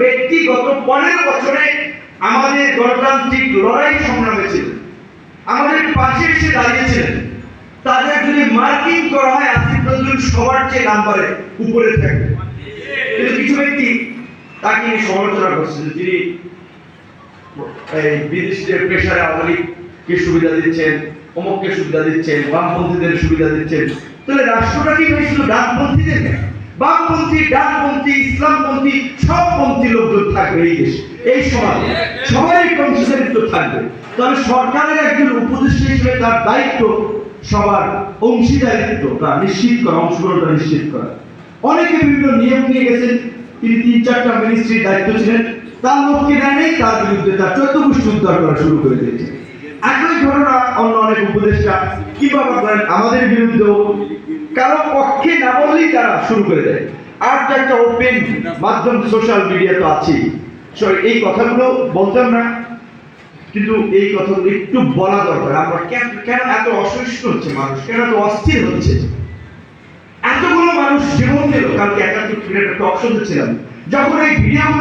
ব্যক্তি গত পনেরো বছরে আমাদের গণতান্ত্রিক লড়াই সংগ্রামে ছিলেন আমাদের পাশে এসে দাঁড়িয়েছিলেন তাদের যদি মার্কিং করা হয় আসিফ নজরুল সবার চেয়ে নাম্বারে উপরে কিন্তু কিছু ব্যক্তি তাকে সমালোচনা করছেন যে তিনি এই বিদেশিদের আওয়ামী সুবিধা দিচ্ছেন, অমুককে সুবিধা দিচ্ছেন, বামপন্থীদের সুবিধা দিচ্ছেন। তাহলে রাষ্ট্রটা কি শুধু ডানপন্থীদের? বামপন্থী, ডানপন্থী, ইসলামপন্থী সব পন্থী লোকজন থাকবে এই দেশে, এই সমাজে। সবাই অংশীদারিত্ব থাকবে। তবে সরকারের একজন উপদেষ্টা হিসেবে তার দায়িত্ব সবার অংশীদারিত্বটা নিশ্চিত করা, অংশগ্রহণটা নিশ্চিত করা। অনেকে বিভিন্ন নিয়ম নিয়ে গেছেন। তিনি তিন, চারটা মিনিস্ট্রির দায়িত্ব ছিলেন। তার লোককে নেয়নি, তার বিরুদ্ধে তার চোদ্দ গোষ্ঠী উদ্ধার করা শুরু করে দিয়েছে। ঘটনা অন্য অনেক কীভাবে আমাদের কারও পক্ষে না বললেই তারা শুরু করে দেয়। আর একটা ওপেন মাধ্যম সোশ্যাল মিডিয়া তো So, এই কথাগুলো বলতাম না কিন্তু এই কথাগুলো একটু বলা দরকার। আমরা কেন কেন এত অসহিষ্ণু হচ্ছে মানুষ? কেন এত অস্থির হচ্ছে? এতগুলো মানুষ জীবন দিল। কালকে একটা টক শুনতেছিলাম। যখন এই ভিডিওগুলো